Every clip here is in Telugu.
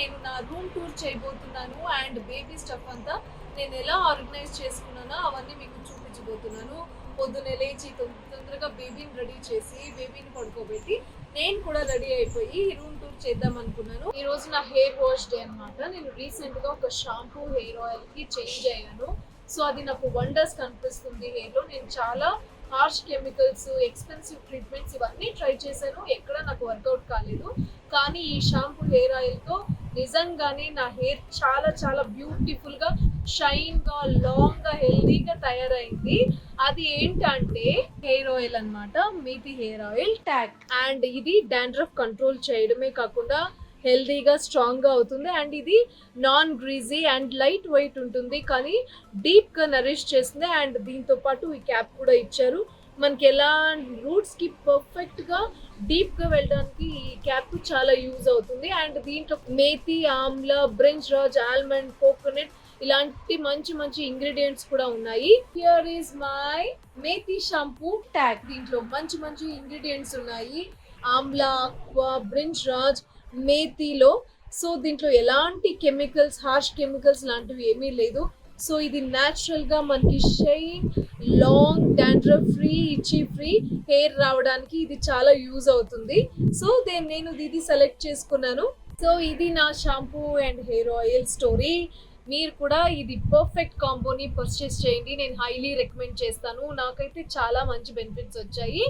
నేను నా రూమ్ టూర్ చేయబోతున్నాను అండ్ బేబీ స్టఫ్ అంతా నేను ఎలా ఆర్గనైజ్ చేసుకున్నానో అవన్నీ మీకు చూపించబోతున్నాను. పొద్దున్నే లేచి తొందరగా బేబీని రెడీ చేసి బేబీని పడుకోబెట్టి నేను కూడా రెడీ అయిపోయి రూమ్ టూర్ చేద్దాం అనుకున్నాను. ఈ రోజు నా హెయిర్ వాష్ డే అనమాట నేను రీసెంట్గా ఒక షాంపూ హెయిర్ ఆయిల్కి చేంజ్ అయ్యాను. సో అది నాకు వండర్స్ కనిపిస్తుంది. హెయిర్లో నేను చాలా హార్ష్ కెమికల్స్ ఎక్స్పెన్సివ్ ట్రీట్మెంట్స్ ఇవన్నీ ట్రై చేశాను. ఎక్కడా నాకు వర్కౌట్ కాలేదు. కానీ ఈ షాంపూ హెయిర్ ఆయిల్తో నిజంగానే నా హెయిర్ చాలా చాలా బ్యూటిఫుల్గా షైన్గా లాంగ్గా హెల్దీగా తయారైంది. అది ఏంటంటే హెయిర్ ఆయిల్ అన్నమాట Methi hair oil. Tag and ఇది డాండ్రఫ్ కంట్రోల్ చేయడమే కాకుండా హెల్దీగా స్ట్రాంగ్గా అవుతుంది. అండ్ ఇది non greasy and light weight ఉంటుంది కానీ డీప్గా నరిష్ చేస్తుంది. అండ్ దీంతో పాటు ఈ క్యాప్ కూడా ఇచ్చారు. మనకి ఎలా రూట్స్కి పర్ఫెక్ట్గా డీప్గా వెళ్ళడానికి ఈ క్యాప్ చాలా యూజ్ అవుతుంది. అండ్ దీంట్లో మేతి ఆమ్ల బ్రింజ్ రాజ్ ఆల్మండ్ కోకోనట్ ఇలాంటి మంచి మంచి ఇంగ్రీడియంట్స్ కూడా ఉన్నాయి. Here is my Methi shampoo tag దీంట్లో మంచి మంచి ఇంగ్రీడియంట్స్ ఉన్నాయి. ఆమ్లా అక్వా బ్రింజ్ రాజ్ మేతిలో. సో దీంట్లో ఎలాంటి కెమికల్స్ హార్ష్ కెమికల్స్ లాంటివి ఏమీ లేదు. సో ఇది న్యాచురల్గా మనకి షైన్ లాంగ్ డాండ్రఫ్ ఫ్రీ ఇచ్చి ఫ్రీ హెయిర్ రావడానికి ఇది చాలా యూజ్ అవుతుంది. సో దే నేను ఇది సెలెక్ట్ చేసుకున్నాను. సో ఇది నా shampoo and hair oil story మీరు కూడా ఇది పర్ఫెక్ట్ కాంబోని పర్చేస్ చేయండి. నేను హైలీ రికమెండ్ చేస్తాను. నాకైతే చాలా మంచి బెనిఫిట్స్ వచ్చాయి.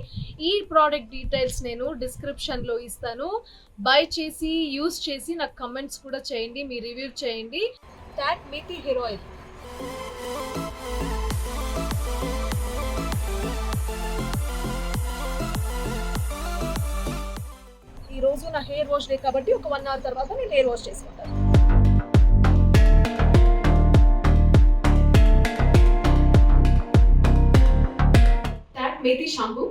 ఈ ప్రోడక్ట్ డీటెయిల్స్ నేను డిస్క్రిప్షన్లో ఇస్తాను. బై చేసి యూస్ చేసి నాకు కమెంట్స్ కూడా చేయండి. మీ రివ్యూ చేయండి. దాట్ మీతి హెయిర్ ఆయిల్ ఈరోజు నా హెయిర్ వాష్ డే కాబట్టి ఒక వన్ అవర్ తర్వాత నేను హెయిర్ వాష్ చేసుకుంటాను. మేతి షాంపూ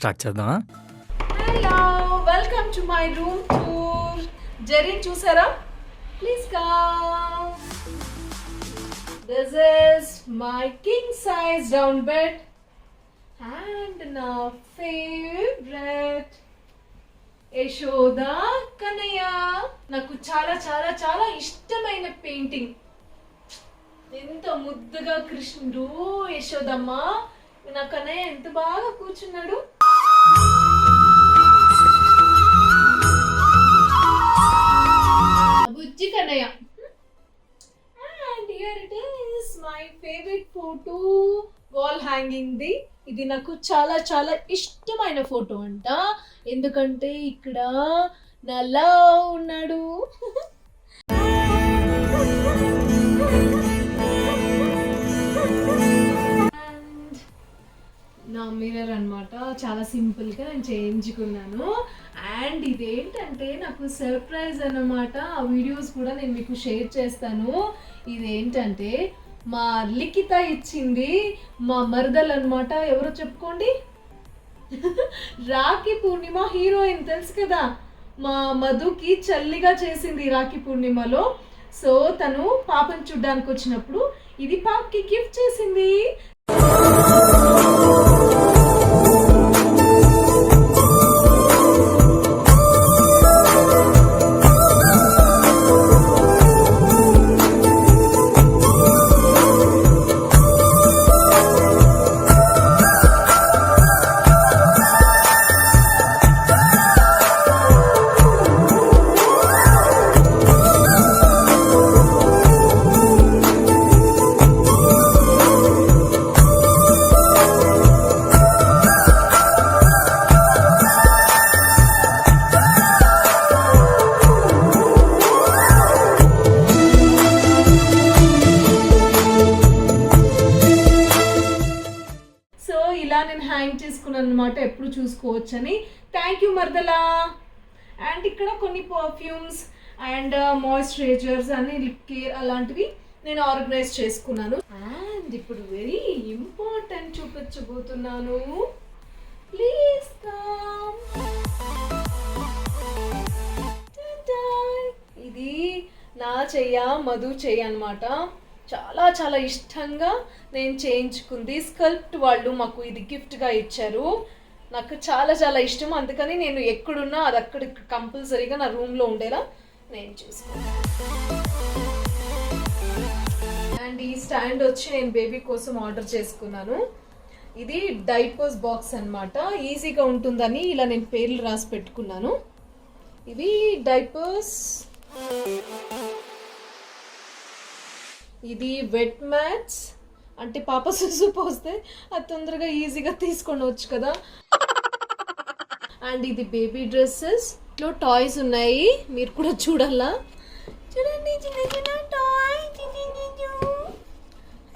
స్టార్ట్ చేద్దామా? Hello welcome to my room tour. జెరీన్ చూసారా? Please come this is my king size down bed and నా ఫేవరెట్ యశోద కనయ్య నాకు చాలా చాలా చాలా ఇష్టమైన పెయింటింగ్ ఎంత ముద్దుగా కృష్ణుడు యశోదమ్మ. నా కన్నయ్య ఎంత బాగా కూర్చున్నాడు. బుజ్జి Kannaiah. And here it is my favourite photo wall hanging the. ఇది నాకు చాలా చాలా ఇష్టమైన ఫోటో అంట. ఎందుకంటే ఇక్కడ నా లవ్ ఉన్నాడు. నా మిర్రర్ అనమాట చాలా సింపుల్గా నేను చేయించుకున్నాను. అండ్ ఇదేంటంటే నాకు సర్ప్రైజ్ అన్నమాట. ఆ వీడియోస్ కూడా నేను మీకు షేర్ చేస్తాను. ఇదేంటంటే మా లిఖిత ఇచ్చింది మా మరదలు అనమాట ఎవరో చెప్పుకోండి. రాఖీ పూర్ణిమ హీరోయిన్ తెలుసు కదా? మా మధుకి చల్లిగా చేసింది రాఖీ పూర్ణిమలో. సో తను పాపని చూడ్డానికి వచ్చినప్పుడు ఇది పాపకి గిఫ్ట్ చేసింది. ఇలా నేను హ్యాంగ్ చేసుకున్నాను అనమాట ఎప్పుడు చూసుకోవచ్చని. థ్యాంక్ యూ మర్దలా. అండ్ ఇక్కడ కొన్ని పర్ఫ్యూమ్స్ అండ్ మాయిశ్చరైజర్స్ అని లిప్ కేర్ అలాంటివి నేను ఆర్గనైజ్ చేసుకున్నాను. అండ్ ఇప్పుడు వెరీ ఇంపార్టెంట్ చూపించబోతున్నాను. ప్లీజ్ కమ్ ఇది నా చెయ్య మధు చెయ్యి అనమాట చాలా చాలా ఇష్టంగా నేను చేయించుకుంది. స్కల్ప్ట్ వాళ్ళు మాకు ఇది గిఫ్ట్గా ఇచ్చారు. నాకు చాలా చాలా ఇష్టం. అందుకని నేను ఎక్కడున్నా అది అక్కడ కంపల్సరీగా నా రూమ్లో ఉండేలా నేను చూసుకున్నాను అండ్ ఈ స్టాండ్ వచ్చి నేను బేబీ కోసం ఆర్డర్ చేసుకున్నాను. ఇది డైపర్స్ బాక్స్ అనమాట ఈజీగా ఉంటుందని ఇలా నేను పేర్లు రాసి పెట్టుకున్నాను. ఇవి డైపర్స్ ఇది వెట్ మ్యాట్స్ అంటే పాప సుసు పోస్తే అది తొందరగా ఈజీగా తీసుకొని వచ్చు కదా. అండ్ ఇది బేబీ డ్రెస్సెస్లో టాయ్స్ ఉన్నాయి. మీరు కూడా చూడాలా చూడండి చిన్న చిన్న టాయ్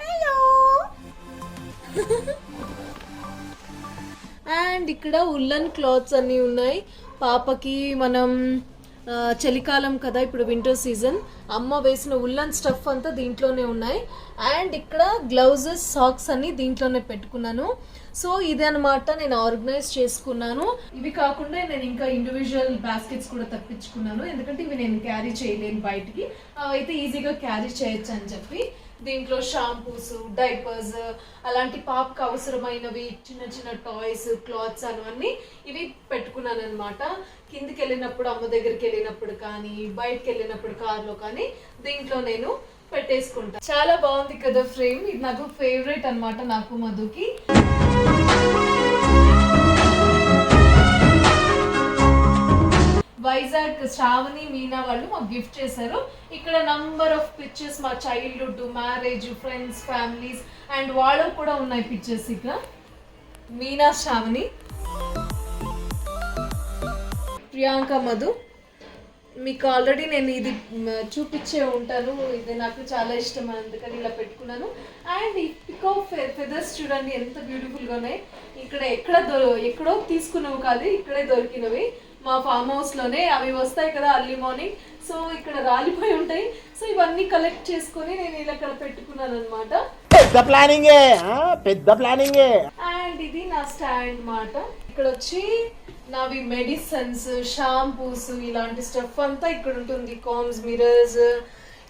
హలో అండ్ ఇక్కడ ఉల్లన్ క్లాత్స్ అన్నీ ఉన్నాయి. పాపకి మనం చలికాలం కదా ఇప్పుడు వింటర్ సీజన్ అమ్మ వేసిన ఉల్లన్ స్టఫ్ అంతా దీంట్లోనే ఉన్నాయి. అండ్ ఇక్కడ గ్లౌజెస్ సాక్స్ అన్ని దీంట్లోనే పెట్టుకున్నాను. సో ఇది నేను ఆర్గనైజ్ చేసుకున్నాను. ఇవి కాకుండా నేను ఇంకా ఇండివిజువల్ బాస్కెట్స్ కూడా తప్పించుకున్నాను. ఎందుకంటే ఇవి నేను క్యారీ చేయలేను బయటికి. అయితే ఈజీగా క్యారీ చేయొచ్చు అని చెప్పి దీంట్లో షాంపూస్ డైపర్స్ అలాంటి పాపకు అవసరమైనవి చిన్న చిన్న టాయ్స్ క్లాత్స్ అవన్నీ ఇవి పెట్టుకున్నాను అనమాట కిందికి వెళ్ళినప్పుడు అమ్మ దగ్గరికి వెళ్ళినప్పుడు కానీ బయటకు వెళ్ళినప్పుడు కార్లో కానీ దీంట్లో నేను పెట్టేసుకుంటాను చాలా బాగుంది కదా ఫ్రేమ్. ఇది నాకు ఫేవరెట్ అన్నమాట నాకు మధుకి. వైజాగ్ శ్రావణి మీనా వాళ్ళు మాకు గిఫ్ట్ చేశారు. ఇక్కడ నంబర్ ఆఫ్ పిక్చర్స్ మా childhood marriage friends families and వాళ్ళు కూడా ఉన్నాయి పిక్చర్స్ ఇక్కడ మీనా శ్రావణి ప్రియాంక మధు. మీకు ఆల్రెడీ నేను ఇది చూపించే ఉంటాను. ఇది నాకు చాలా ఇష్టం అందుకని ఇలా పెట్టుకున్నాను. అండ్ ఈ పికో ఫెదర్స్ చూడండి ఎంత బ్యూటిఫుల్గా ఉన్నాయి. ఇక్కడ ఎక్కడ దొర ఎక్కడో తీసుకున్నవి కాదు ఇక్కడే దొరికినవి. మా ఫామ్ హౌస్లోనే అవి వస్తాయి కదా అర్లీ మార్నింగ్ సో ఇక్కడ రాలిపోయి ఉంటాయి. సో ఇవన్నీ కలెక్ట్ చేసుకొని నేను ఇలా ఇక్కడ పెట్టుకున్నాను అనమాట పెద్ద ప్లానింగే ఆ, పెద్ద ప్లానింగే అండ్ ఇది నా స్టాండ్ మాట. ఇక్కడ వచ్చి నావి మెడిసిన్స్ షాంపూస్ ఇలాంటి స్టఫ్ అంతా ఇక్కడ ఉంటుంది. కామ్స్ మిరర్స్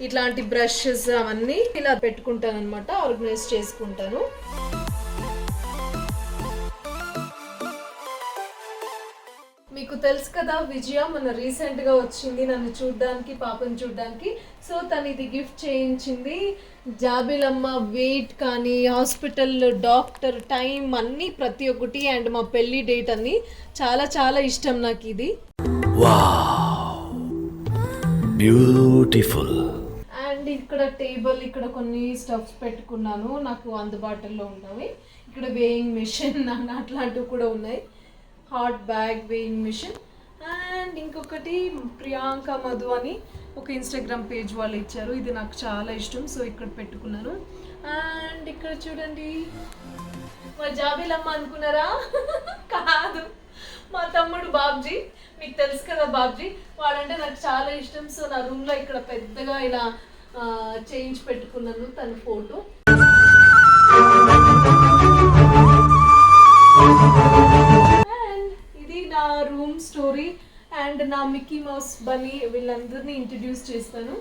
ఇట్లాంటి బ్రషెస్ అవన్నీ ఇలా పెట్టుకుంటాను అనమాట ఆర్గనైజ్ చేసుకుంటాను. మీకు తెలుసు కదా విజయ మన రీసెంట్గా వచ్చింది నన్ను చూడడానికి పాపను చూడడానికి. సో తను ఇది గిఫ్ట్ చేయించింది. జాబిలమ్మ వెయిట్ కానీ హాస్పిటల్ డాక్టర్ టైం అన్నీ ప్రతి ఒక్కటి అండ్ మా పెళ్ళి డేట్ అన్ని చాలా చాలా ఇష్టం నాకు ఇది. బ్యూటిఫుల్! అండ్ ఇక్కడ టేబుల్ ఇక్కడ కొన్ని స్టఫ్స్ పెట్టుకున్నాను. నాకు అందుబాటులో ఉన్నవి. ఇక్కడ వేయింగ్ మిషన్ అట్లాంటివి కూడా ఉన్నాయి. Hot bag weighing machine. And ఇంకొకటి ప్రియాంక మధు అని ఒక ఇన్స్టాగ్రామ్ పేజ్ వాళ్ళు ఇచ్చారు. ఇది నాకు చాలా ఇష్టం సో ఇక్కడ పెట్టుకున్నాను. అండ్ ఇక్కడ చూడండి. మా జాబీలమ్మ అనుకున్నారా? కాదు. మా తమ్ముడు బాబ్జీ మీకు తెలుసు కదా బాబ్జీ వాడంటే నాకు చాలా ఇష్టం. సో నా రూమ్లో ఇక్కడ పెద్దగా ఇలా చేయించి పెట్టుకున్నాను తన ఫోటో నా రూమ్ స్టోరీ అండ్ నా మిక్కీ మౌస్ బనీ వీళ్ళందరినీ ఇంట్రడ్యూస్ చేస్తాను.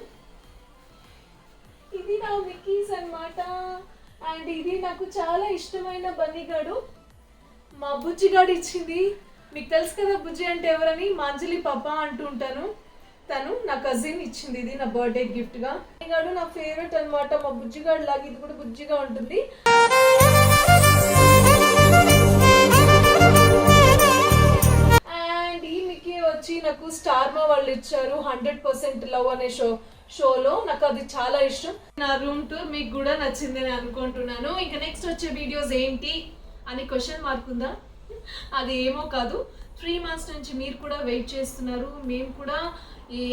ఇది నా మిక్కీస్ అన్నమాట. అండ్ ఇది నాకు చాలా ఇష్టమైన బన్నీగాడు మా బుజ్జిగాడు ఇచ్చింది. మీకు తెలుసు కదా బుజ్జి అంటే ఎవరని? మాంజలి పాప అంటూ ఉంటాను. తను నా కజిన్ ఇచ్చింది ఇది నా బర్త్డే గిఫ్ట్గా బన్నీగాడు నా ఫేవరెట్ అన్నమాట. మా బుజ్జిగాడు లాగా ఇది కూడా బుజ్జిగా ఉంటుంది. వచ్చి నాకు స్టార్ మా వాళ్ళు ఇచ్చారు హండ్రెడ్ పర్సెంట్ లవ్ అనే షో షోలో. నాకు అది చాలా ఇష్టం. నా రూమ్ టూర్ మీకు కూడా నచ్చింది అని అనుకుంటున్నాను. ఇంకా నెక్స్ట్ వచ్చే వీడియోస్ ఏంటి అని క్వశ్చన్ మార్క్ ఉందా? అది ఏమో కాదు. త్రీ మంత్స్ నుంచి మీరు కూడా వెయిట్ చేస్తున్నారు. మేము కూడా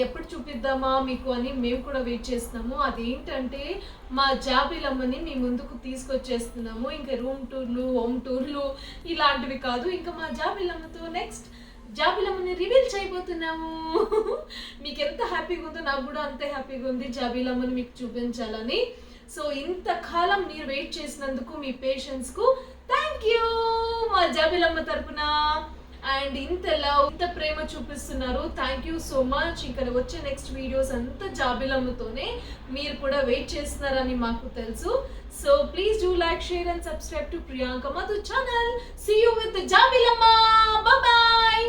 ఎప్పుడు చూపిద్దామా మీకు అని మేము కూడా వెయిట్ చేస్తున్నాము. అదేంటంటే మా జాబిలమ్మని మీ ముందుకు తీసుకొచ్చేస్తున్నాము. ఇంకా రూమ్ టూర్లు హోమ్ టూర్లు ఇలాంటివి కాదు. ఇంకా మా జాబిలమ్మతో నెక్స్ట్ జాబిలమ్మని రివీల్ చేయబోతున్నాము. మీకు ఎంత హ్యాపీగా ఉందో నాకు కూడా అంతే హ్యాపీగా ఉంది జాబిలమ్మని మీకు చూపించాలని. సో ఇంతకాలం మీరు వెయిట్ చేసినందుకు మీ పేషెన్స్కు థ్యాంక్ యూ మా జాబిలమ్మ తరపున. అండ్ ఇంత లవ్ ఇంత ప్రేమ చూపిస్తున్నారు. థ్యాంక్ యూ సో మచ్ ఇంకా వచ్చే నెక్స్ట్ వీడియోస్ అంతా జాబిలమ్మతోనే మీరు కూడా వెయిట్ చేస్తున్నారని మాకు తెలుసు. So please do like share and subscribe to Priyanka Madhu channel see you with జాబిలమ్మ. బాయ్